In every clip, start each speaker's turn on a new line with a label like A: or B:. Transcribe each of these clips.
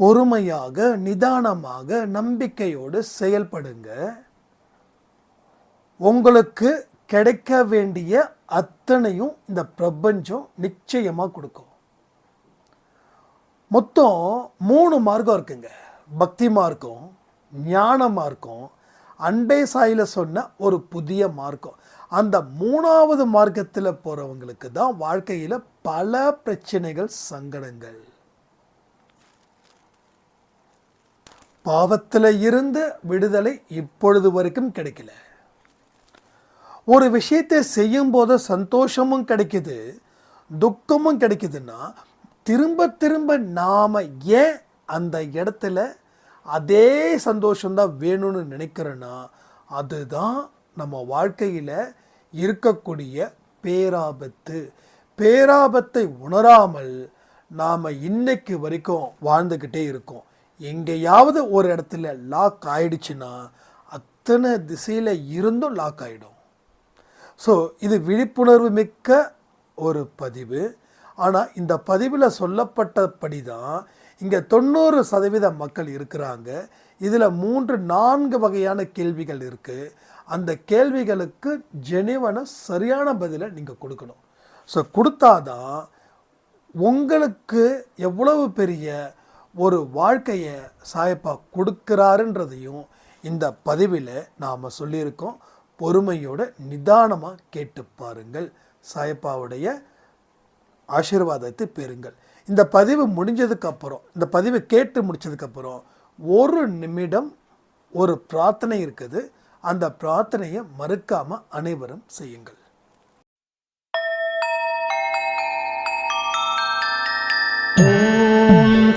A: பொறுமையாக நிதானமாக நம்பிக்கையோடு செயல்படுங்க. உங்களுக்கு கிடைக்க வேண்டிய அத்தனையும் இந்த பிரபஞ்சம் நிச்சயமாக கொடுக்கும். மொத்தம் மூணு மார்க்கம் இருக்குங்க. பக்தி மார்க்கம் ஞான மார்க்கம் அன்பே சாயில் சொன்ன ஒரு புதிய மார்க்கம். அந்த மூணாவது மார்க்கத்தில் போகிறவங்களுக்கு தான் வாழ்க்கையில் பல பிரச்சனைகள் சங்கடங்கள். பாவத்தில் இருந்த விடுதலை இப்பொழுது வரைக்கும் கிடைக்கல. ஒரு விஷயத்தை செய்யும் போது சந்தோஷமும் கிடைக்குது துக்கமும் கிடைக்குதுன்னா திரும்ப திரும்ப நாம் ஏன் அந்த இடத்துல அதே சந்தோஷம்தான் வேணும்னு நினைக்கிறோன்னா அதுதான் நம்ம வாழ்க்கையில் இருக்கக்கூடிய பேராபத்து. பேராபத்தை உணராமல் நாம் இன்னைக்கு வரைக்கும் வாழ்ந்துக்கிட்டே இருக்கோம். எங்கேயாவது ஒரு இடத்துல லாக் ஆயிடுச்சுன்னா அத்தனை திசையில் இருந்தும் லாக் ஆகிடும் ஸோ இது விழிப்புணர்வு மிக்க ஒரு பதிவு. ஆனால் இந்த பதிவில் சொல்லப்பட்டபடி தான் இங்கே தொண்ணூறு சதவீத மக்கள் இருக்கிறாங்க. இதில் மூன்று நான்கு வகையான கேள்விகள் இருக்குது அந்த கேள்விகளுக்கு ஜெனிவன சரியான பதிலை நீங்கள் கொடுக்கணும். ஸோ கொடுத்தாதான் உங்களுக்கு எவ்வளவு பெரிய ஒரு வாழ்க்கையை சாயப்பா கொடுக்குறாருன்றதையும் இந்த பதிவில் நாம் சொல்லியிருக்கோம். பொறுமையோட நிதானமாக கேட்டு பாருங்கள். சாயப்பாவுடைய ஆசீர்வாதத்தை பெறுங்கள். இந்த பதிவு முடிஞ்சதுக்கப்புறம் இந்த பதிவு கேட்டு முடிச்சதுக்கப்புறம் ஒரு நிமிடம் ஒரு பிரார்த்தனை இருக்குது. அந்த பிரார்த்தனையை மறுக்காமல் அனைவரும் செய்யுங்கள்.
B: ஓம்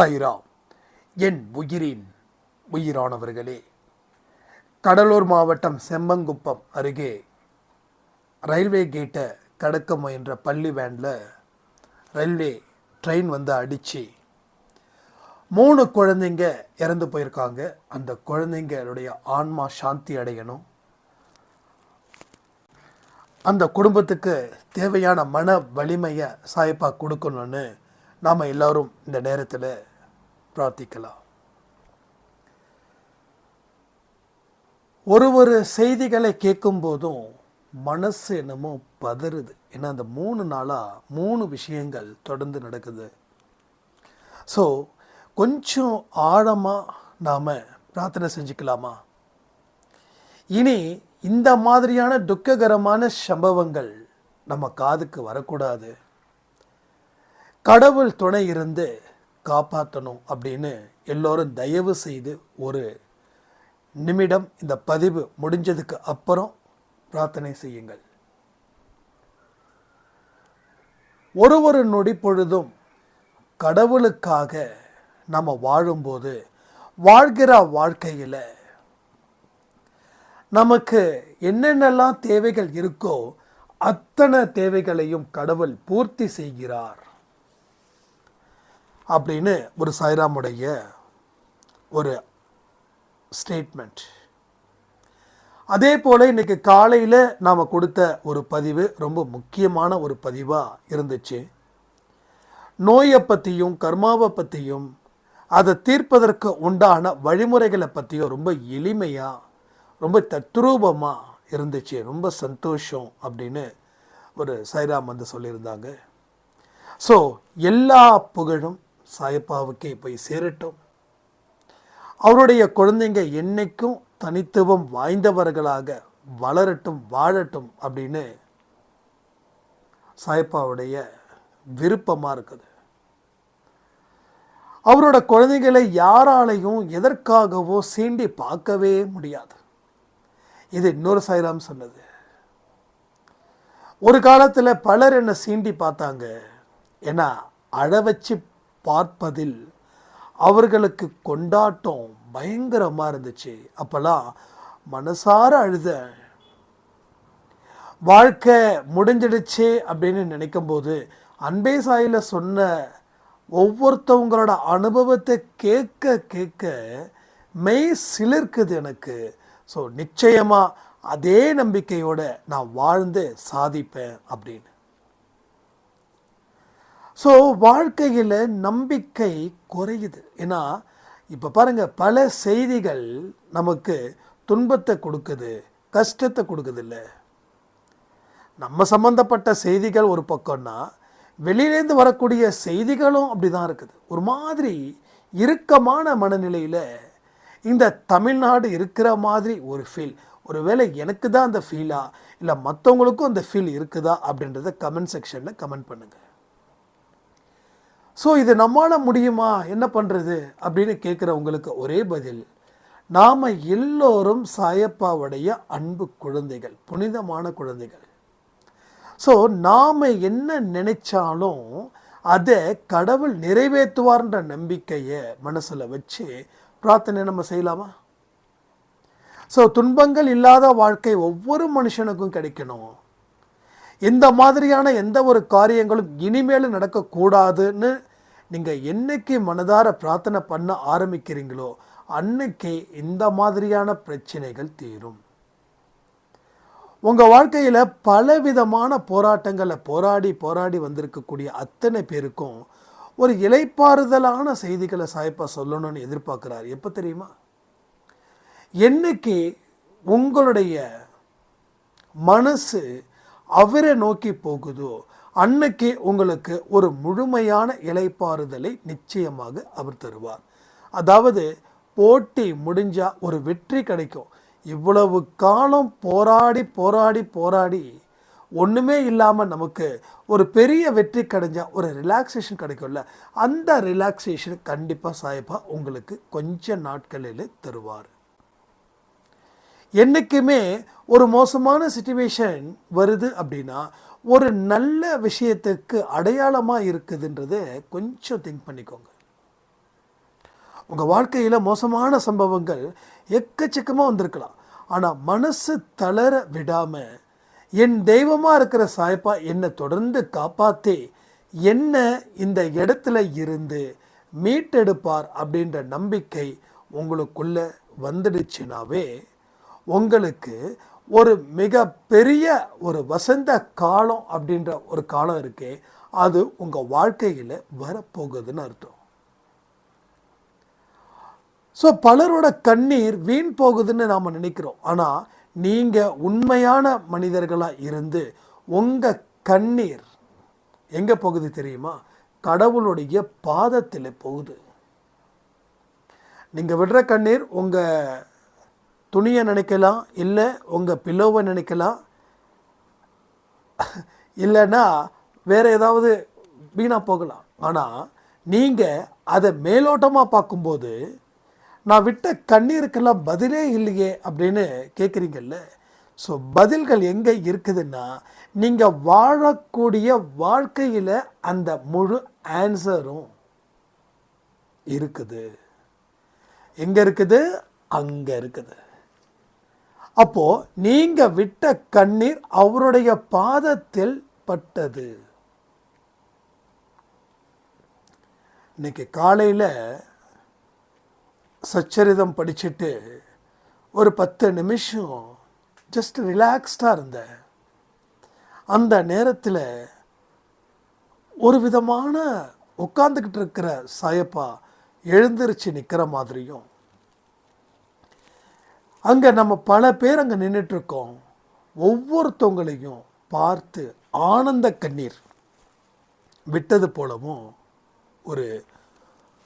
A: சைரா என் உயிரின் உயிரானவர்களே கடலூர் மாவட்டம் செம்பங்குப்பம் அருகே ரயில்வே கேட்டை கடக்க முயன்ற பள்ளி வேனில் ரயில்வே ட்ரெயின் வந்து அடித்து மூணு குழந்தைங்க இறந்து போயிருக்காங்க. அந்த குழந்தைங்களுடைய ஆன்மா சாந்தி அடையணும். அந்த குடும்பத்துக்கு தேவையான மன வலிமையை சாயப்பா கொடுக்கணும்னு நாம் எல்லாரும் இந்த நேரத்தில் பிரார்த்திக்கலாம். ஒரு ஒரு செய்திகளை கேட்கும் போதும் மனசு என்னமோ பதறுது. ஏன்னா அந்த மூணு நாளாக மூணு விஷயங்கள் தொடர்ந்து நடக்குது. ஸோ கொஞ்சம் ஆழமாக நாம் பிரார்த்தனை செஞ்சுக்கலாமா? இனி இந்த மாதிரியான துக்ககரமான சம்பவங்கள் நம்ம காதுக்கு வரக்கூடாது. கடவுள் துணை இருந்து காப்பாற்றணும் அப்படின்னு எல்லோரும் தயவு செய்து ஒரு நிமிடம் இந்த பதிவு முடிஞ்சதுக்கு அப்புறம் பிரார்த்தனை செய்யுங்கள். ஒரு ஒரு நொடி பொழுதும் கடவுளுக்காக நம்ம வாழும்போது வாழ்கிற வாழ்க்கையில் நமக்கு என்னென்னலாம் தேவைகள் இருக்கோ அத்தனை தேவைகளையும் கடவுள் பூர்த்தி செய்கிறார். அப்படின்னு ஒரு சாய்ராமுடைய ஒரு ஸ்டேட்மெண்ட் அதே போல் இன்னைக்கு காலையில் நாம் கொடுத்த ஒரு பதிவு ரொம்ப முக்கியமான ஒரு பதிவாக இருந்துச்சு. நோயை பற்றியும் கர்மாவை பற்றியும் அதை தீர்ப்பதற்கு உண்டான வழிமுறைகளை பற்றியும் ரொம்ப எளிமையாக ரொம்ப தத்ரூபமாக இருந்துச்சு. ரொம்ப சந்தோஷம் அப்படின்னு ஒரு சைராம் வந்து சொல்லியிருந்தாங்க. ஸோ எல்லா புகழும் சாயப்பாவுக்கே போய் சேரட்டும். அவருடைய குழந்தைங்க என்னைக்கும் தனித்துவம் வாய்ந்தவர்களாக வளரட்டும் வாழட்டும் அப்படின்னு சாயப்பாவுடைய விருப்பமாக இருக்குது. அவரோட குழந்தைகளை யாராலையும் எதற்காகவோ சீண்டி பார்க்கவே முடியாது. இது இன்னொரு சாய்ராம் சொன்னது. ஒரு காலத்தில் பலர் என்னை சீண்டி பார்த்தாங்க. ஏன்னா அழ வச்சு பார்ப்பதில் அவர்களுக்கு கொண்டாட்டம் பயங்கரமாக இருந்துச்சு. அப்போல்லாம் மனசார அழுத. வாழ்க்கை முடிஞ்சிடுச்சு அப்படின்னு நினைக்கும்போது அன்பே சாயில சொன்ன ஒவ்வொருத்தவங்களோட அனுபவத்தை கேட்க கேட்க மெய் சிலிர்க்குது எனக்கு. ஸோ நிச்சயமாக அதே நம்பிக்கையோட நான் வாழ்ந்து சாதிப்பேன் அப்படின்னு. ஸோ வாழ்க்கையில் நம்பிக்கை குறையுது. ஏன்னா இப்போ பாருங்கள் பல செய்திகள் நமக்கு துன்பத்தை கொடுக்குது கஷ்டத்தை கொடுக்குது இல்லை நம்ம சம்மந்தப்பட்ட செய்திகள் ஒரு பக்கம்னா வெளியிலேருந்து வரக்கூடிய செய்திகளும் அப்படி தான் இருக்குது. ஒரு மாதிரி இறுக்கமான மனநிலையில் இந்த தமிழ்நாடு இருக்கிற மாதிரி ஒரு ஃபீல் ஒருவேளை எனக்கு தான் அந்த ஃபீலா இல்லை மற்றவங்களுக்கும் அந்த ஃபீல் இருக்குதா அப்படின்றத கமெண்ட் செக்ஷனில் கமெண்ட் பண்ணுங்கள் ஸோ இது நம்மால் முடியுமா? என்ன பண்ணுறது அப்படின்னு கேட்குறவங்களுக்கு ஒரே பதில் நாம் எல்லோரும் சாயப்பாவுடைய அன்பு குழந்தைகள் புனிதமான குழந்தைகள். ஸோ நாம் என்ன நினைச்சாலும் அதை கடவுள் நிறைவேற்றுவார்ன்ற நம்பிக்கையை மனசில் வச்சு பிரார்த்தனை நம்ம செய்யலாமா? ஸோ துன்பங்கள் இல்லாத வாழ்க்கை ஒவ்வொரு மனுஷனுக்கும் கிடைக்கணும். இந்த மாதிரியான எந்த ஒரு காரியங்களும் இனிமேல் நடக்கக்கூடாதுன்னு நீங்கள் என்னைக்கு மனதார பிரார்த்தனை பண்ண ஆரம்பிக்கிறீங்களோ அன்னைக்கே இந்த மாதிரியான பிரச்சனைகள் தீரும். உங்கள் வாழ்க்கையில் பலவிதமான போராட்டங்களை போராடி போராடி வந்திருக்கக்கூடிய அத்தனை பேருக்கும் ஒரு இலைப்பாறுதலான செய்திகளை சாய்ப்பா சொல்லணும்னு எதிர்பார்க்குறாரு. எப்போ தெரியுமா? என்னைக்கு உங்களுடைய மனசு அவரை நோக்கி போகுதோ அன்னைக்கு உங்களுக்கு ஒரு முழுமையான இலைப்பாறுதலை நிச்சயமாக அவர் தருவார். அதாவது போட்டி முடிஞ்சால் ஒரு வெற்றி கிடைக்கும். இவ்வளவு காலம் போராடி போராடி போராடி ஒன்றுமே இல்லாமல் நமக்கு ஒரு பெரிய வெற்றி கிடைஞ்சா ஒரு ரிலாக்ஸேஷன் கிடைக்கும்ல? அந்த ரிலாக்ஸேஷன் கண்டிப்பாக சாயப்பா உங்களுக்கு கொஞ்ச நாட்களில் தருவார். என்றைக்குமே ஒரு மோசமான சுச்சுவேஷன் வருது அப்படின்னா ஒரு நல்ல விஷயத்துக்கு அடையாளமாக இருக்குதுன்றதை கொஞ்சம் திங்க் பண்ணிக்கோங்க. உங்கள் வாழ்க்கையில் மோசமான சம்பவங்கள் எக்கச்சக்கமாக வந்திருக்கலாம். ஆனால் மனசு தளர விடாமல் என் தெய்வமாக இருக்கிற சாய்ப்பா என்னை தொடர்ந்து காப்பாற்றி என்ன இந்த இடத்துல இருந்து மீட்டெடுப்பார் அப்படின்ற நம்பிக்கை உங்களுக்குள்ள வந்துடுச்சுனாவே உங்களுக்கு ஒரு மிக பெரிய ஒரு வசந்த காலம் அப்படின்ற ஒரு காலம் இருக்கே அது உங்கள் வாழ்க்கையில் வரப்போகுதுன்னு அர்த்தம். ஸோ பலரோட கண்ணீர் வீண் போகுதுன்னு நாம் நினைக்கிறோம். ஆனால் நீங்கள் உண்மையான மனிதர்களாக இருந்து உங்கள் கண்ணீர் எங்கே போகுது தெரியுமா? கடவுளுடைய பாதத்தில் போகுது. நீங்கள் விடுற கண்ணீர் உங்கள் துணியை நினைக்கலாம் இல்லை உங்கள் பில்லோவை நினைக்கலாம். இல்லைன்னா வேறு ஏதாவது வீணாக போகலாம். ஆனால் நீங்கள் அதை மேலோட்டமாக பார்க்கும்போது நான் விட்ட கண்ணீருக்கெல்லாம் பதிலே இல்லையே அப்படின்னு கேட்குறீங்கல்ல ஸோ பதில்கள் எங்கே இருக்குதுன்னா நீங்கள் வாழக்கூடிய வாழ்க்கையில் அந்த முழு ஆன்சரும் இருக்குது. எங்கே இருக்குது? அங்கே இருக்குது. அப்போ நீங்க விட்ட கண்ணீர் அவருடைய பாதத்தில் பட்டது. இன்னைக்கு காலையில் சச்சரிதம் படிச்சுட்டு ஒரு பத்து நிமிஷம் ஜஸ்ட் ரிலாக்ஸ்டாக இருந்தேன். அந்த நேரத்தில் ஒரு விதமான உட்காந்துக்கிட்டு இருக்கிற சாயப்பா எழுந்திருச்சு நிற்கிற மாதிரியும் அங்கே நம்ம பல பேர் அங்கே நின்றுட்டுருக்கோம் ஒவ்வொருத்தவங்களையும் பார்த்து ஆனந்த கண்ணீர் விட்டது போலவும் ஒரு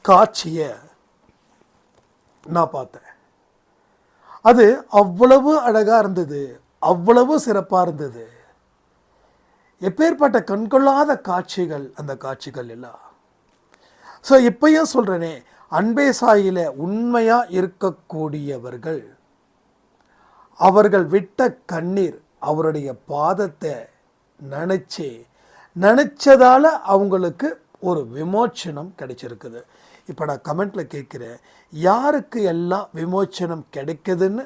A: காட்சியை நான் பார்த்தேன். அது அவ்வளவு அழகாக இருந்தது அவ்வளவு சிறப்பாக இருந்தது. எப்பேற்பட்ட கண்கொள்ளாத காட்சிகள் அந்த காட்சிகள் எல்லாம் ஸோ இப்பயும் சொல்கிறேனே அன்பே சாயில உண்மையாக இருக்கக்கூடியவர்கள் அவர்கள் விட்ட கண்ணீர் அவருடைய பாதத்தை நினச்சி நினச்சதால அவங்களுக்கு ஒரு விமோச்சனம் கிடைச்சிருக்குது. இப்போ நான் கமெண்ட்டில் கேட்குறேன் யாருக்கு எல்லாம் விமோச்சனம் கிடைக்குதுன்னு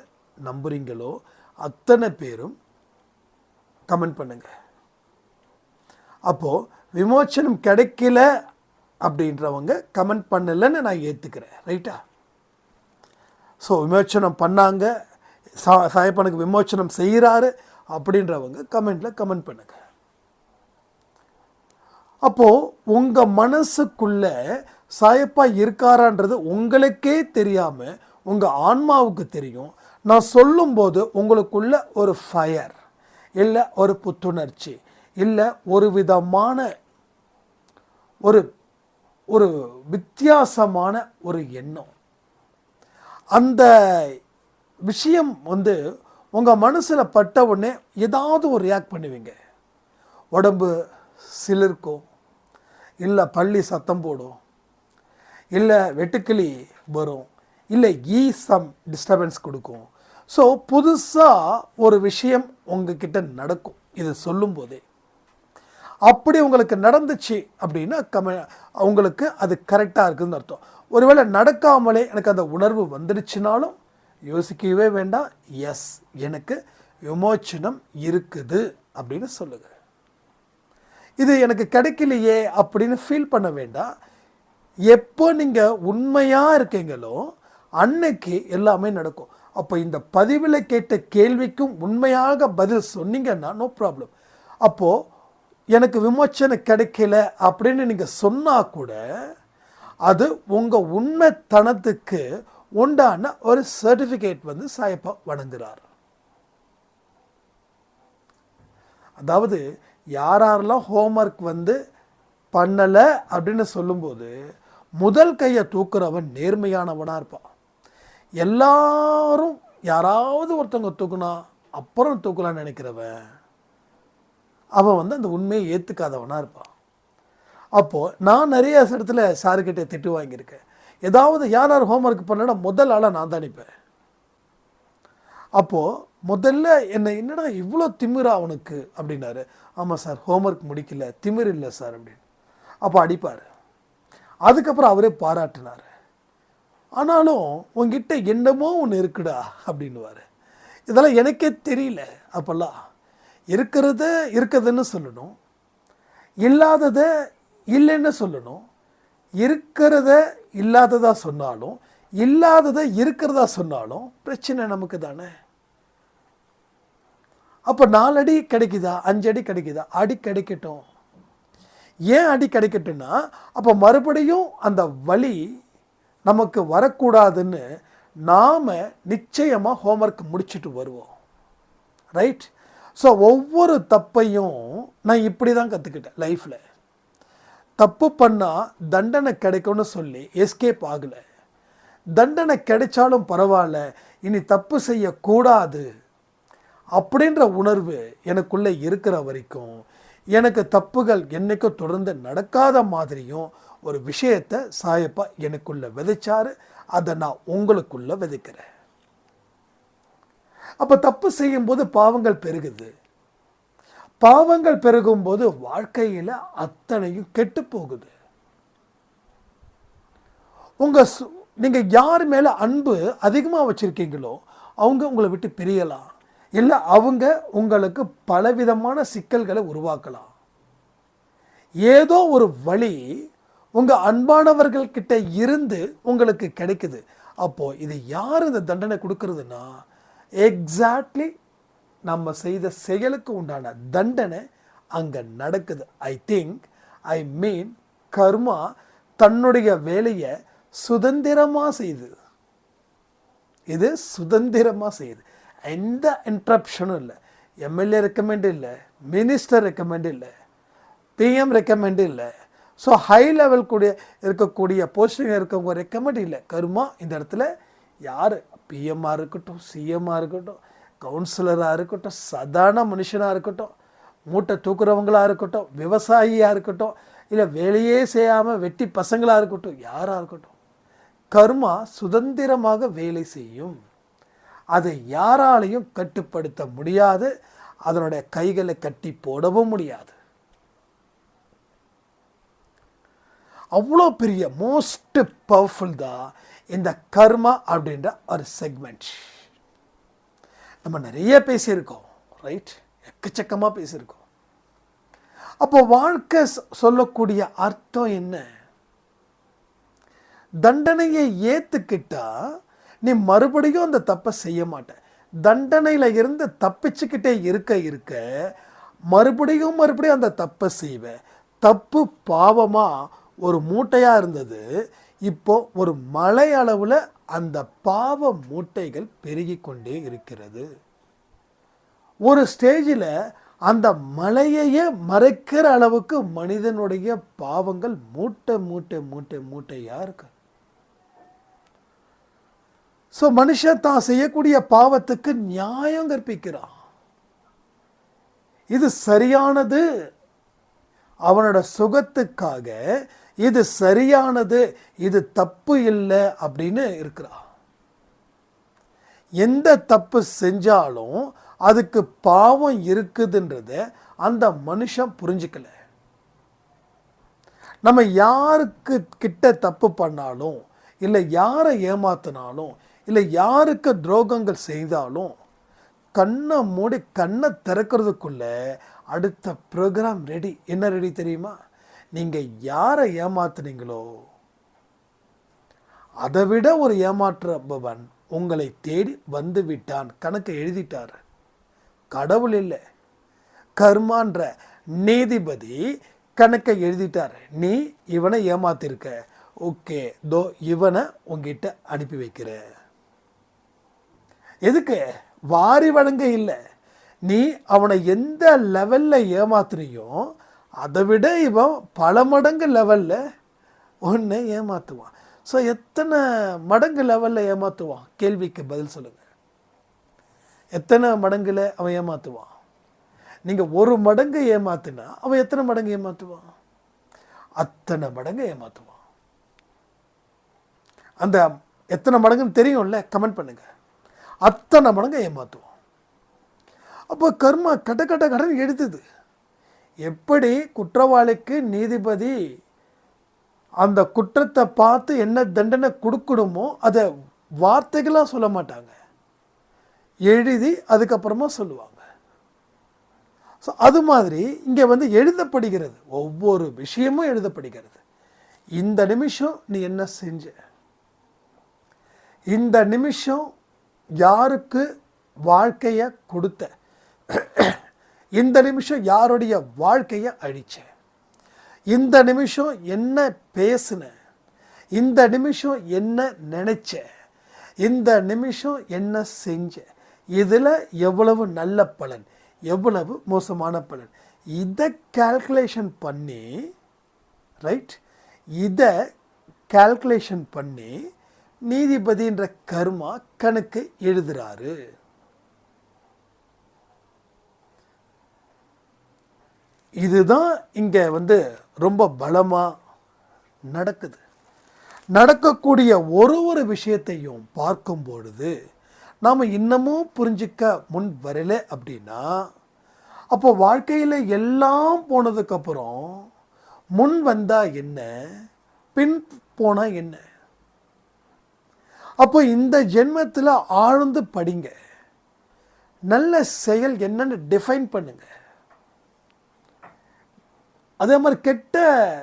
A: நம்புறீங்களோ அத்தனை பேரும் கமெண்ட் பண்ணுங்க. அப்போது விமோச்சனம் கிடைக்கல அப்படின்றவங்க கமெண்ட் பண்ணலைன்னு நான் ஏற்றுக்கிறேன் ரைட்டா ஸோ விமோச்சனம் பண்ணாங்க சா சாயப்பனுக்கு விமோச்சனம் செய்கிறாரு அப்படின்றவங்க கமெண்ட்டில் கமெண்ட் பண்ணுங்க. அப்போது உங்கள் மனசுக்குள்ளே சாயப்பா இருக்காரான்றது உங்களுக்கே தெரியாமல் உங்கள் ஆன்மாவுக்கு தெரியும். நான் சொல்லும்போது உங்களுக்குள்ள ஒரு ஃபயர் இல்லை ஒரு புத்துணர்ச்சி இல்லை ஒரு விதமான ஒரு ஒரு வித்தியாசமான ஒரு எண்ணம். அந்த விஷயம் வந்து உங்கள் மனசில் பட்ட உடனே ஏதாவது ஒரு ரியாக்ட் பண்ணுவீங்க. உடம்பு சிலிர்க்கும் இல்லை பள்ளி சத்தம் போடும் இல்லை வெட்டுக்கிளி வரும் இல்லை ஈ சம் டிஸ்டர்பன்ஸ் கொடுக்கும். ஸோ புதுசாக ஒரு விஷயம் உங்ககிட்ட நடக்கும். இது சொல்லும்போதே. அப்படி உங்களுக்கு நடந்துச்சு அப்படின்னா கம உங்களுக்கு அது கரெக்டாக இருக்குதுன்னு அர்த்தம். ஒருவேளை நடக்காமலே எனக்கு அந்த உணர்வு வந்துடுச்சுனாலும் யோசிக்கவே வேண்டாம். எஸ் எனக்கு விமோச்சனம் இருக்குது அப்படின்னு சொல்லுங்க. இது எனக்கு கிடைக்கலையே அப்படின்னு ஃபீல் பண்ண வேண்டாம். எப்போ நீங்கள் உண்மையாக இருக்கீங்களோ அன்னைக்கு எல்லாமே நடக்கும். அப்போ இந்த பதிவில் கேட்ட கேள்விக்கும் உண்மையாக பதில் சொன்னீங்கன்னா நோ ப்ராப்ளம் அப்போது எனக்கு விமோச்சனம் கிடைக்கல அப்படின்னு நீங்கள் சொன்னால் கூட அது உங்கள் உண்மைத்தனத்துக்கு உண்டான ஒரு சர்டிஃபிகேட் வந்து சாயப்பா வழங்குறார். அதாவது யாரெல்லாம் ஹோம்ஒர்க் வந்து பண்ணலை அப்படின்னு சொல்லும்போது முதல் கையை தூக்குறவன் நேர்மையானவனாக இருப்பான். எல்லாரும் யாராவது ஒருத்தவங்க தூக்குனா அப்புறம் தூக்கலாம்னு நினைக்கிறவன் அவன் வந்து அந்த உண்மையை ஏற்றுக்காதவனாக இருப்பான். அப்போது நான் நிறைய இடத்துல சாருக்கிட்ட திட்டு வாங்கியிருக்கேன். ஏதாவது யார் யார் ஹோம்ஒர்க் பண்ணனா முதல் ஆளாக நான் தான் அனுப்பேன் அப்போது முதல்ல என்னை என்னடா இவ்வளோ திமிரா அவனுக்கு அப்படின்னாரு. ஆமாம் சார் ஹோம்ஒர்க் முடிக்கல. திமிர் இல்லை சார் அப்படின்னு. அப்போ அடிப்பார். அதுக்கப்புறம் அவரே பாராட்டினார். ஆனாலும் உங்ககிட்ட என்னமோ ஒன்று இருக்குடா அப்படின்னுவார். இதெல்லாம் எனக்கே தெரியல அப்போல்லாம். இருக்கிறத இருக்குதுன்னு சொல்லணும். இல்லாததை இல்லைன்னு சொல்லணும். இருக்கிறத இல்லாததா சொன்னாலும் இல்லாததை இருக்கிறதா சொன்னாலும் பிரச்சனை நமக்கு தானே? அப்போ நாலு அடி கிடைக்குதா? அஞ்சு அடி கிடைக்குதா? அடி கிடைக்கட்டும். ஏன் அடி கிடைக்கட்டும்னா அப்போ மறுபடியும் அந்த வழி நமக்கு வரக்கூடாதுன்னு நாம் நிச்சயமாக ஹோம்ஒர்க் முடிச்சுட்டு வருவோம். ரைட் ஸோ ஒவ்வொரு தப்பையும் நான் இப்படி தான் கற்றுக்கிட்டேன் லைஃப்பில் தப்பு பண்ணால் தண்டனை கிடைக்கும்னு சொல்லி எஸ்கேப் ஆகலை. தண்டனை கிடைச்சாலும் பரவாயில்ல இனி தப்பு செய்யக்கூடாது அப்படின்ற உணர்வு எனக்குள்ளே இருக்கிற வரைக்கும் எனக்கு தப்புகள் என்னைக்கும் தொடர்ந்து நடக்காத மாதிரியும் ஒரு விஷயத்தை சாயப்பா எனக்குள்ளே விதைச்சாரு அதை நான் உங்களுக்குள்ளே விதைக்கிறேன். அப்போ தப்பு செய்யும்போது பாவங்கள் பெருகுது. பாவங்கள் பெருகும்போது வாழ்க்கையில் அத்தனையும் கெட்டு போகுது உங்கள் சு நீங்கள் யார் மேலே அன்பு அதிகமாக வச்சுருக்கீங்களோ அவங்க உங்களை விட்டு பிரியலாம். இல்லை அவங்க உங்களுக்கு பலவிதமான சிக்கல்களை உருவாக்கலாம். ஏதோ ஒரு வழி உங்கள் அன்பானவர்கள் கிட்ட இருந்து உங்களுக்கு கிடைக்குது. அப்போது இது யார் இந்த தண்டனை கொடுக்கறதுன்னா எக்ஸாக்ட்லி நம்ம செய்த செயலுக்கு உண்டான தண்டனை அங்கே நடக்குது. ஐ திங்க் ஐ மீன் கர்மா தன்னுடைய வேலையை சுதந்திரமாக செய்யுது இது சுதந்திரமாக செய்யுது எந்த இன்ட்ரப்ஷனும் இல்லை. எம்எல்ஏ ரெக்கமெண்ட் இல்லை. மினிஸ்டர் ரெக்கமெண்ட் இல்லை. பிஎம் ரெக்கமெண்ட் இல்லை. ஸோ ஹை லெவல் கூடிய இருக்கக்கூடிய போஸ்டிங் இருக்கவங்க ரெக்கமெண்ட் இல்லை. கருமா இந்த இடத்துல யார்? பிஎம்மாக இருக்கட்டும் சிஎம்மாக இருக்கட்டும் கவுன்சிலராக இருக்கட்டும் சாதாரண மனுஷனாக இருக்கட்டும் மூட்டை தூக்குறவங்களாக இருக்கட்டும் விவசாயியாக இருக்கட்டும் இல்லை வேலையே செய்யாமல் வெட்டி பசங்களாக இருக்கட்டும் யாராக இருக்கட்டும் கர்மா சுதந்திரமாக வேலை செய்யும். அதை யாராலையும் கட்டுப்படுத்த முடியாது. அதனுடைய கைகளை கட்டி போடவும் முடியாது. அவ்வளோ பெரிய மோஸ்ட் பவர்ஃபுல் தான் இந்த கர்மா அப்படின்ற ஒரு செக்மெண்ட் நம்ம நிறைய பேசியிருக்கோம் ரைட் எக்கச்சக்கமாக பேசியிருக்கோம். அப்போ வாழ்க்கை சொல்லக்கூடிய அர்த்தம் என்ன? தண்டனையை ஏற்றுக்கிட்டா நீ மறுபடியும் அந்த தப்பை செய்ய மாட்ட. தண்டனையில் இருந்து தப்பிச்சுக்கிட்டே இருக்க இருக்க மறுபடியும் மறுபடியும் அந்த தப்பை செய்வ. தப்பு பாவமாக ஒரு மூட்டையாக இருந்தது இப்போ ஒரு மலை அளவில் அந்த பாவ மூட்டைகள் பெருகி கொண்டே இருக்கிறது. ஒரு ஸ்டேஜில் அந்த மலையையே மறைக்கிற அளவுக்கு மனிதனுடைய பாவங்கள் மூட்டை மூட்டை மூட்டை மூட்டையாக இருக்கு. ஸோ மனுஷன் தான் செய்யக்கூடிய பாவத்துக்கு நியாயம் கற்பிக்கிறான். இது சரியானது? அவனோட சுகத்துக்காக இது சரியானது இது தப்பு இல்லை அப்படின்னு இருக்கிறா. எந்த தப்பு செஞ்சாலும் அதுக்கு பாவம் இருக்குதுன்றத அந்த மனுஷன் புரிஞ்சுக்கல. நம்ம யாருக்கு கிட்ட தப்பு பண்ணாலும் இல்லை யாரை ஏமாத்தினாலும் இல்லை யாருக்கு துரோகங்கள் செய்தாலும் கண்ணை மூடி கண்ணை திறக்கிறதுக்குள்ள அடுத்த ப்ரோக்ராம் ரெடி என்ன ரெடி தெரியுமா? நீங்கள் யாரை ஏமாத்துனீங்களோ அதை விட ஒரு ஏமாற்றுபவன் உங்களை தேடி வந்து விட்டான். கணக்கை எழுதிட்டார். கடவுள் இல்லை. கர்மான்ற நீதிபதி கணக்கை எழுதிட்டார். நீ இவனை ஏமாத்திருக்க. ஓகே தோ இவனை உங்ககிட்ட அனுப்பி வைக்கிற. எதுக்கு? வாரி வழங்க இல்லை. நீ அவனை எந்த லெவலில் ஏமாத்துறியோ அதை விட இவன் பல மடங்கு லெவலில் ஒன்றை ஏமாற்றுவான் ஸோ எத்தனை மடங்கு லெவலில் ஏமாற்றுவான் கேள்விக்கு பதில் சொல்லுங்கள் எத்தனை மடங்கில் அவன் ஏமாற்றுவான் நீங்கள் ஒரு மடங்கு ஏமாத்துனா அவன் எத்தனை மடங்கு ஏமாற்றுவான் அத்தனை மடங்கு ஏமாற்றுவான் அந்த எத்தனை மடங்குன்னு தெரியும்ல? கமெண்ட் பண்ணுங்கள் அத்தனை மடங்கு ஏமாற்றுவான் அப்போ கர்மா கட்ட கட்ட கடன் எடுத்தது எப்படி குற்றவாளிக்கு நீதிபதி அந்த குற்றத்தை பார்த்து என்ன தண்டனை கொடுக்கணுமோ அதை வார்த்தைகளாக சொல்ல மாட்டாங்க. எழுதி அதுக்கப்புறமா சொல்லுவாங்க. ஸோ அது மாதிரி இங்கே வந்து எழுதப்படுகிறது. ஒவ்வொரு விஷயமும் எழுதப்படுகிறது. இந்த நிமிஷம் நீ என்ன செஞ்ச? இந்த நிமிஷம் யாருக்கு வாழ்க்கையை கொடுத்த? இந்த நிமிஷம் யாருடைய வாழ்க்கையை அழிச்ச? இந்த நிமிஷம் என்ன பேசின? இந்த நிமிஷம் என்ன நினைச்ச? இந்த நிமிஷம் என்ன செஞ்ச? இதில் எவ்வளவு நல்ல பலன்? எவ்வளவு மோசமான பலன்? இதை கால்குலேஷன் பண்ணி ரைட் இதை கால்குலேஷன் பண்ணி நீதிபதின்ற கர்மா கணக்கு எழுதுகிறாரு இதுதான் இங்கே வந்து ரொம்ப பலமாக நடக்குது. நடக்கக்கூடிய ஒரு ஒரு விஷயத்தையும் பார்க்கும் பொழுது நாம் இன்னமும் புரிஞ்சிக்க முன் வரல அப்படின்னா அப்போ வாழ்க்கையில் எல்லாம் போனதுக்கப்புறம் முன் வந்தால் என்ன? பின் போனால் என்ன? அப்போ இந்த ஜென்மத்தில் ஆழ்ந்து படிங்க. நல்ல செயல் என்னன்னு டிஃபைன் பண்ணுங்கள் அதே மாதிரி கெட்ட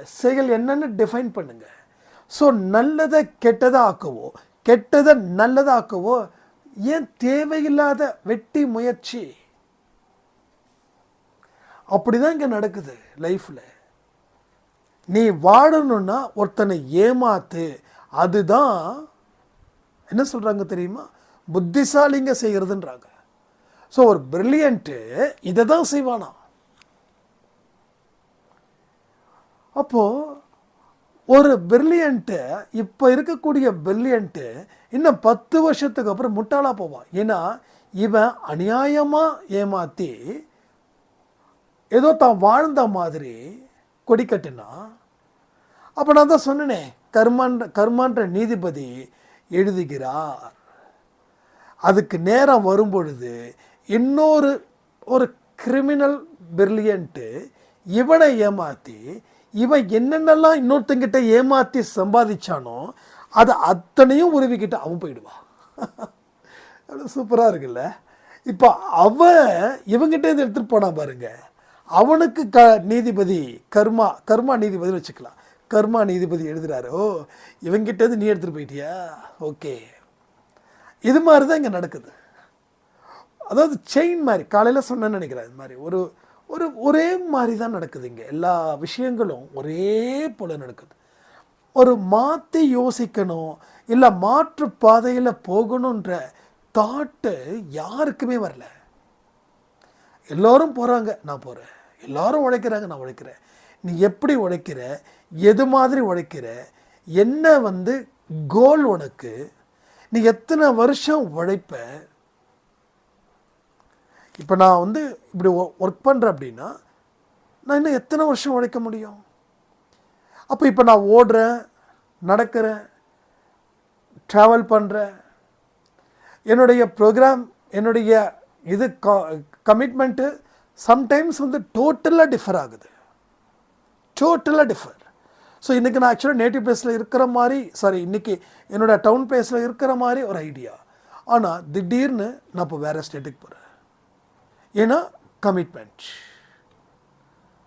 A: செயல் என்னன்னு டிஃபைன் பண்ணுங்கள் ஸோ நல்லதை கெட்டதாக்கவோ கெட்டதை நல்லதாக்கவோ ஏன் தேவையில்லாத வெட்டி முயற்சி? அப்படிதான் இங்கே நடக்குது லைஃப்பில் நீ வாழணும்னா ஒருத்தனை ஏமாத்து அதுதான் என்ன சொல்கிறாங்க தெரியுமா? புத்திசாலிங்க செய்கிறதுன்றாங்க ஸோ ஒரு பிரில்லியண்ட்டு இதை தான் செய்வானா அப்போது ஒரு பிரில்லியண்ட்டு இப்போ இருக்கக்கூடிய பிரில்லியண்ட்டு இன்னும் பத்து வருஷத்துக்கு அப்புறம் முட்டாளாக போவான் ஏன்னா இவன் அநியாயமாக ஏமாற்றி ஏதோ தான் வாழ்ந்த மாதிரி கொடி அப்போ நான் தான் சொன்னேனே கர்மான் கர்மான்ற நீதிபதி எழுதுகிறார். அதுக்கு நேரம் வரும்பொழுது இன்னொரு ஒரு கிரிமினல் பிரில்லியண்ட்டு இவனை ஏமாற்றி இவன் என்னென்னலாம் இன்னொருத்தங்கிட்ட ஏமாற்றி சம்பாதிச்சானோ அது அத்தனையும் உருவிக்கிட்டு அவன் போயிடுவான் அவ்வளோ சூப்பராக இருக்குல்ல? இப்போ அவன் இவங்கிட்ட இருந்து எடுத்துகிட்டு போனான் பாருங்க. அவனுக்கு க நீதிபதி கர்மா கர்மா நீதிபதினு வச்சுக்கலாம். கர்மா நீதிபதி எழுதுறாரு ஓ இவங்கிட்டேருந்து நீ எடுத்துகிட்டு போயிட்டியா? ஓகே. இது மாதிரி தான் இங்கே நடக்குது. அதாவது செயின் மாதிரி காலையில் சொன்னேன்னு நினைக்கிறேன் இது மாதிரி ஒரு ஒரு ஒரே மாதிரி தான் நடக்குது இங்கே. எல்லா விஷயங்களும் ஒரே போல் நடக்குது. ஒரு மாற்றி யோசிக்கணும் இல்லை மாற்று பாதையில் போகணுன்ற தாட்டு யாருக்குமே வரல. எல்லோரும் போகிறாங்க நான் போகிறேன் எல்லோரும் உழைக்கிறாங்க நான் உழைக்கிறேன். நீ எப்படி உழைக்கிற? எது மாதிரி உழைக்கிற? என்ன வந்து கோல் உனக்கு? நீ எத்தனை வருஷம் உழைப்ப? இப்போ நான் வந்து இப்படி ஒர்க் பண்ணுறேன் அப்படின்னா நான் இன்னும் எத்தனை வருஷம் உழைக்க முடியும்? அப்போ இப்போ நான் ஓடுறேன் நடக்கிறேன் ட்ராவல் பண்ணுறேன் என்னுடைய ப்ரோக்ராம் என்னுடைய இது கமிட்மெண்ட்டு சம்டைம்ஸ் வந்து டோட்டலாக டிஃபர் ஆகுது. டோட்டலாக டிஃபர் ஸோ இன்றைக்கி நான் ஆக்சுவலாக நேட்டிவ் பிளேஸில் இருக்கிற மாதிரி சாரி இன்றைக்கி என்னோட டவுன் பிளேஸில் இருக்கிற மாதிரி ஒரு ஐடியா ஆனால் திடீர்னு நான் இப்போ வேறு ஸ்டேட்டுக்கு போகிறேன் ஏன்னா கமிட்மெண்ட்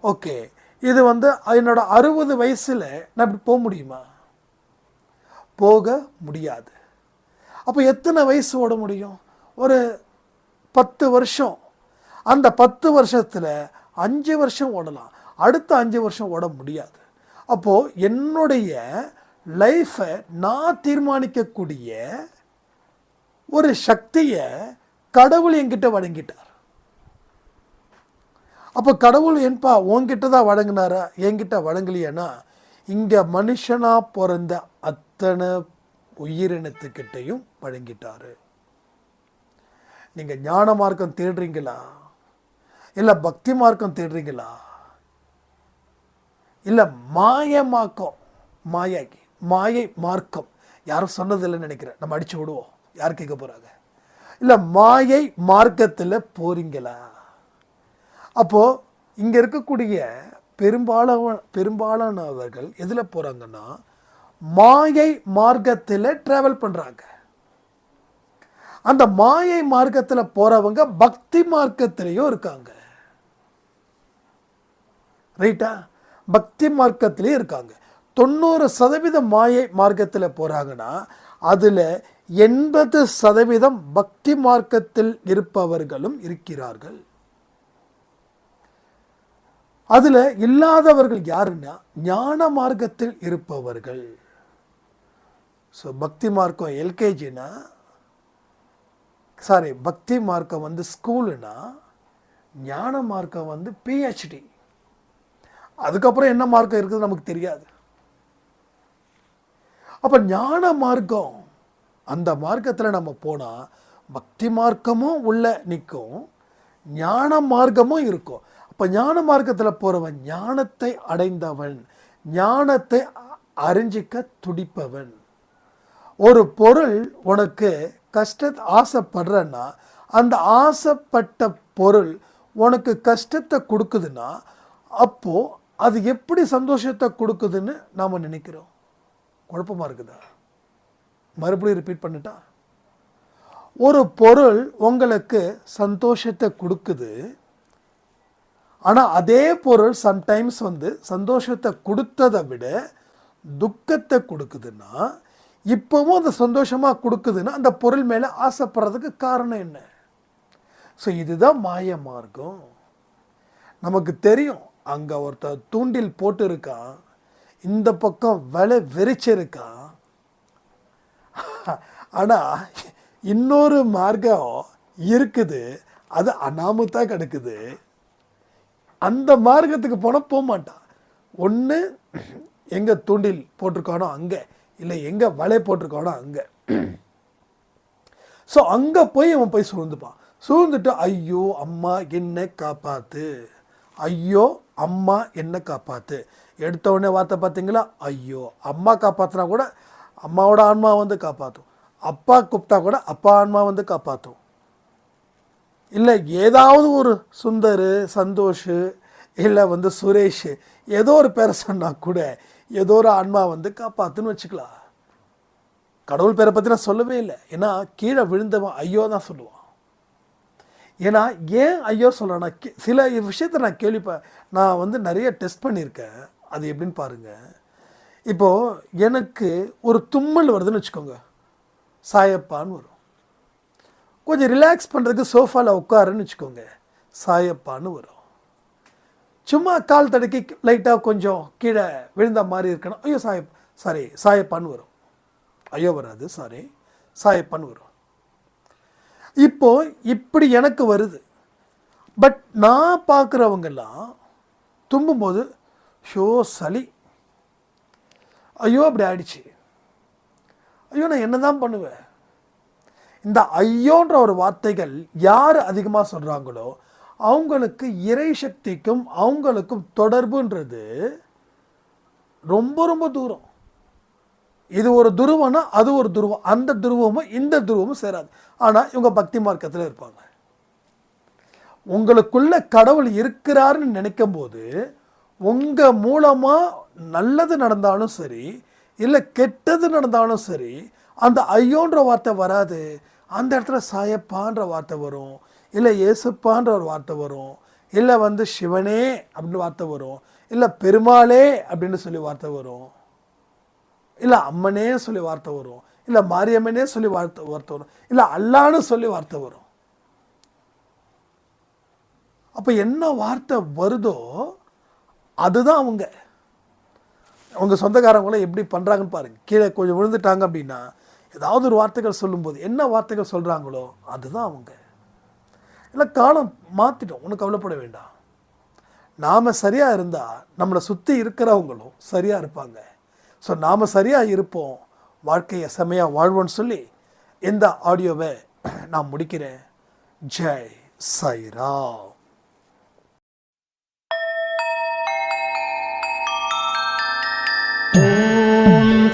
A: ஓகே இது வந்து என்னோட அறுபது வயசில் நான் இப்படி போக முடியுமா? போக முடியாது. அப்போ எத்தனை வயசு ஓட முடியும்? ஒரு பத்து வருஷம். அந்த பத்து வருஷத்தில் அஞ்சு வருஷம் ஓடலாம். அடுத்த அஞ்சு வருஷம் ஓட முடியாது. அப்போது என்னுடைய லைஃப்பை நான் தீர்மானிக்கக்கூடிய ஒரு சக்தியை கடவுள் என்கிட்ட வழங்கிட்டார். அப்போ கடவுள் என்பா உன்கிட்ட தான் வழங்கினாரா? என்கிட்ட வழங்கலையானா? இங்கே மனுஷனாக பிறந்த அத்தனை உயிரினத்துக்கிட்டையும் வழங்கிட்டாரு. நீங்கள் ஞான மார்க்கம் தேடுறீங்களா? இல்லை பக்தி மார்க்கம் தேடுறீங்களா? இல்லை மாயமாக்கம் மாயை மாயை மார்க்கம். யாரும் சொன்னதில்லைன்னு நினைக்கிறேன். நம்ம அடித்து விடுவோம். யார் கேட்க போகிறாங்க இல்லை மாயை மார்க்கத்தில் போகிறீங்களா அப்போது இங்கே இருக்கக்கூடிய பெரும்பாலான பெரும்பாலானவர்கள் எதில் போகிறாங்கன்னா மாயை மார்க்கத்தில் ட்ராவல் பண்ணுறாங்க அந்த மாயை மார்க்கத்தில் போகிறவங்க பக்தி மார்க்கத்திலையும் இருக்காங்க. ரைட்டா பக்தி மார்க்கத்திலையும் இருக்காங்க. தொண்ணூறு சதவீதம் மாயை மார்க்கத்தில் போகிறாங்கன்னா அதில் எண்பது சதவீதம் பக்தி மார்க்கத்தில் இருப்பவர்களும் இருக்கிறார்கள். அதில் இல்லாதவர்கள் யாருன்னா ஞான மார்க்கத்தில் இருப்பவர்கள். ஸோ பக்தி மார்க்கம் எல்கேஜினா சாரி பக்தி மார்க்கம் வந்து ஸ்கூலுனா ஞான மார்க்கம் வந்து பிஹெச்டி அதுக்கப்புறம் என்ன மார்க்கம் இருக்குது நமக்கு தெரியாது. அப்போ ஞான மார்க்கம் அந்த மார்க்கத்தில் நம்ம போனால் பக்தி மார்க்கமும் உள்ள நிற்கும் ஞான மார்க்கமும் இருக்கும். அப்போ ஞான மார்க்கத்தில் போகிறவன் ஞானத்தை அடைந்தவன் ஞானத்தை அறிஞ்சிக்க துடிப்பவன். ஒரு பொருள் உனக்கு கஷ்ட ஆசைப்படுறன்னா அந்த ஆசைப்பட்ட பொருள் உனக்கு கஷ்டத்தை கொடுக்குதுன்னா அப்போது அது எப்படி சந்தோஷத்தை கொடுக்குதுன்னு நாம் நினைக்கிறோம். குழப்பமா இருக்குதா? மறுபடியும் ரிப்பீட் பண்ணிட்டா? ஒரு பொருள் உங்களுக்கு சந்தோஷத்தை கொடுக்குது ஆனால் அதே பொருள் சம்டைம்ஸ் வந்து சந்தோஷத்தை கொடுத்ததை விட துக்கத்தை கொடுக்குதுன்னா இப்போவும் அந்த சந்தோஷமாக கொடுக்குதுன்னா அந்த பொருள் மேலே ஆசைப்படுறதுக்கு காரணம் என்ன? ஸோ இதுதான் மாய மார்க்கம். நமக்கு தெரியும் அங்கே ஒருத்தர் தூண்டில் போட்டு இருக்கான் இந்த பக்கம் விலை வெறிச்சிருக்கான் ஆனால் இன்னொரு மார்க்கம் இருக்குது அது அனாமத்தா கிடக்குது. அந்த மார்க்கத்துக்கு போனால் போக மாட்டான். ஒன்று எங்கே தூண்டில் போட்டிருக்கானோ அங்கே இல்லை எங்கே வலை போட்டிருக்கானோ அங்கே. ஸோ அங்கே போய் அவன் போய் சூழ்ந்துப்பான். சூழ்ந்துட்டு ஐயோ அம்மா என்னை காப்பாற்று ஐயோ அம்மா என்னை காப்பாற்று எடுத்த உடனே வார்த்தை பார்த்தீங்களா? ஐயோ அம்மா காப்பாற்றினா கூட அம்மாவோட ஆன்மா வந்து காப்பாற்றும் அப்பா கூப்பிட்டா கூட அப்பா ஆன்மா வந்து காப்பாற்றும் இல்லை ஏதாவது ஒரு சுந்தர் சந்தோஷ் இல்லை வந்து சுரேஷ் ஏதோ ஒரு பேரை சொன்னால் கூட ஏதோ ஒரு ஆன்மா வந்து காப்பாத்துன்னு வச்சுக்கலாம். கடவுள் பேரை பற்றி நான் சொல்லவே இல்லை. ஏன்னா கீழே விழுந்தவன் ஐயோ தான் சொல்லுவான். ஏன்னா ஏன் ஐயோ சொல்கிறேன்னா சில விஷயத்தை நான் கேள்விப்பேன் நான் வந்து நிறைய டெஸ்ட் பண்ணியிருக்கேன். அது எப்படின்னு பாருங்கள் இப்போது எனக்கு ஒரு தும்மல் வருதுன்னு வச்சுக்கோங்க. சாயப்பான்னு வரும். கொஞ்சம் ரிலாக்ஸ் பண்ணுறதுக்கு சோஃபாவில் உட்காருன்னு வச்சுக்கோங்க. சாயப்பான்னு வரும். சும்மா கால் தடுக்கி லைட்டாக கொஞ்சம் கீழே விழுந்த மாதிரி இருக்கணும். ஐயோ சாய சாரி சாயப்பான்னு வரும். ஐயோ வராது சாரி சாயப்பான்னு வரும். இப்போ இப்படி எனக்கு வருது. பட் நான் பார்க்குறவங்கெல்லாம் தும்பும்போது ஷோ சளி. ஐயோ அப்படி ஆயிடுச்சு. ஐயோ நான் என்ன தான் பண்ணுவேன்? இந்த ஐயோன்ற ஒரு வார்த்தைகள் யார் அதிகமாக சொல்கிறாங்களோ அவங்களுக்கு இறை சக்திக்கும் அவங்களுக்கும் தொடர்புன்றது ரொம்ப ரொம்ப தூரம். இது ஒரு துருவம்னா அது ஒரு துருவம். அந்த துருவமும் இந்த துருவமும் சேராது. ஆனால் இவங்க பக்தி மார்க்கத்தில் இருப்பாங்க. உங்களுக்குள்ள கடவுள் இருக்கிறாருன்னு நினைக்கும் போது உங்கள் மூலமாக நல்லது நடந்தாலும் சரி இல்லை கெட்டது நடந்தாலும் சரி அந்த ஐயோன்ற வார்த்தை வராது. அந்த இடத்துல சாயப்பான்ற வார்த்தை வரும். இல்லை இயேசுப்பான்ற ஒரு வார்த்தை வரும். இல்லை வந்து சிவனே அப்படின்னு வார்த்தை வரும். இல்லை பெருமாளே அப்படின்னு சொல்லி வார்த்தை வரும். இல்லை அம்மனே சொல்லி வார்த்தை வரும். இல்லை மாரியம்மனே சொல்லி வார்த்தை வார்த்தை வரும். இல்லை அல்லான்னு சொல்லி வார்த்தை வரும். அப்போ என்ன வார்த்தை வருதோ அதுதான் அவங்க. அவங்க சொந்தக்காரங்களாம் எப்படி பண்ணுறாங்கன்னு பாருங்க. கீழே கொஞ்சம் விழுந்துட்டாங்க அப்படின்னா ஏதாவது ஒரு வார்த்தைகள் சொல்லும்போது என்ன வார்த்தைகள் சொல்கிறாங்களோ அதுதான் அவங்க. இல்லை காலம் மாற்றிட்டோம் ஒன்றும் கவலைப்பட வேண்டாம். நாம் சரியாக இருந்தால் நம்மளை சுற்றி இருக்கிறவங்களும் சரியாக இருப்பாங்க. ஸோ நாம் சரியாக இருப்போம். வாழ்க்கையை செமையாக வாழ்வோன்னு சொல்லி இந்த ஆடியோவை நான் முடிக்கிறேன். ஜெய் சைராம்
B: Mm-hmm.